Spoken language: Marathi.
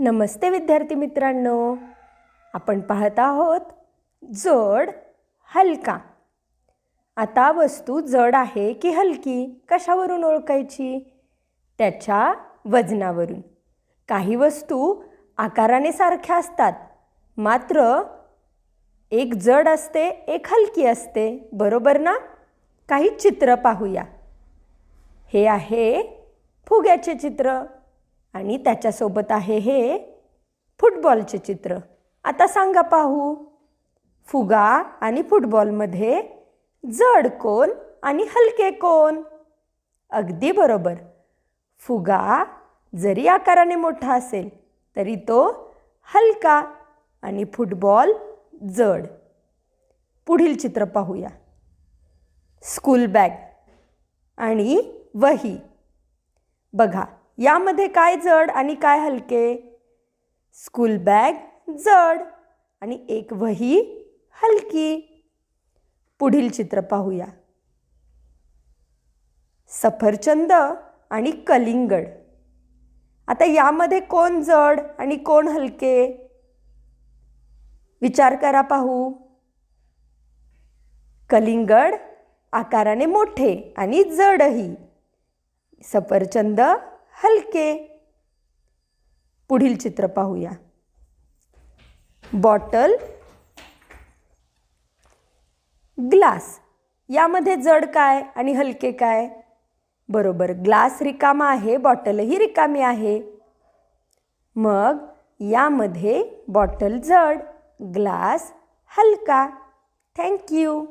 नमस्ते विद्यार्थी मित्रांनो. आपण पाहत आहोत जड हलका. आता वस्तू जड आहे की हलकी? कशावरून ओळखायची? त्याच्या वजनावरून. काही वस्तू आकाराने सारख्या असतात. मात्र एक जड असते एक हलकी असते. बरोबर ना? काही चित्र पाहूया. हे आहे फुग्याचे चित्र. आणि त्याच्यासोबत आहे हे फुटबॉलचे चित्र. आता सांगा पाहू. फुगा आणि फुटबॉलमध्ये जड कोण आणि हलके कोण? अगदी बरोबर. फुगा जरी आकाराने मोठा असेल तरी तो हलका आणि फुटबॉल जड. पुढील चित्र पाहूया. स्कूल बॅग आणि वही. बघा यामध्ये काय जड आणि काय हलके? स्कूल बॅग जड आणि एक वही हलकी. पुढील चित्र पाहूया. सफरचंद आणि कलिंगड. आता यामध्ये कोण जड आणि कोण हलके? विचार करा पाहू. कलिंगड आकाराने मोठे आणि जडही. सफरचंद हलके पुढील चित्र पाहूया. बॉटल ग्लास यामध्ये जड काय आणि हलके काय? बरोबर ग्लास रिकामा आहे बॉटलही रिकामी आहे. मग यामध्ये बॉटल जड ग्लास हलका. थँक्यू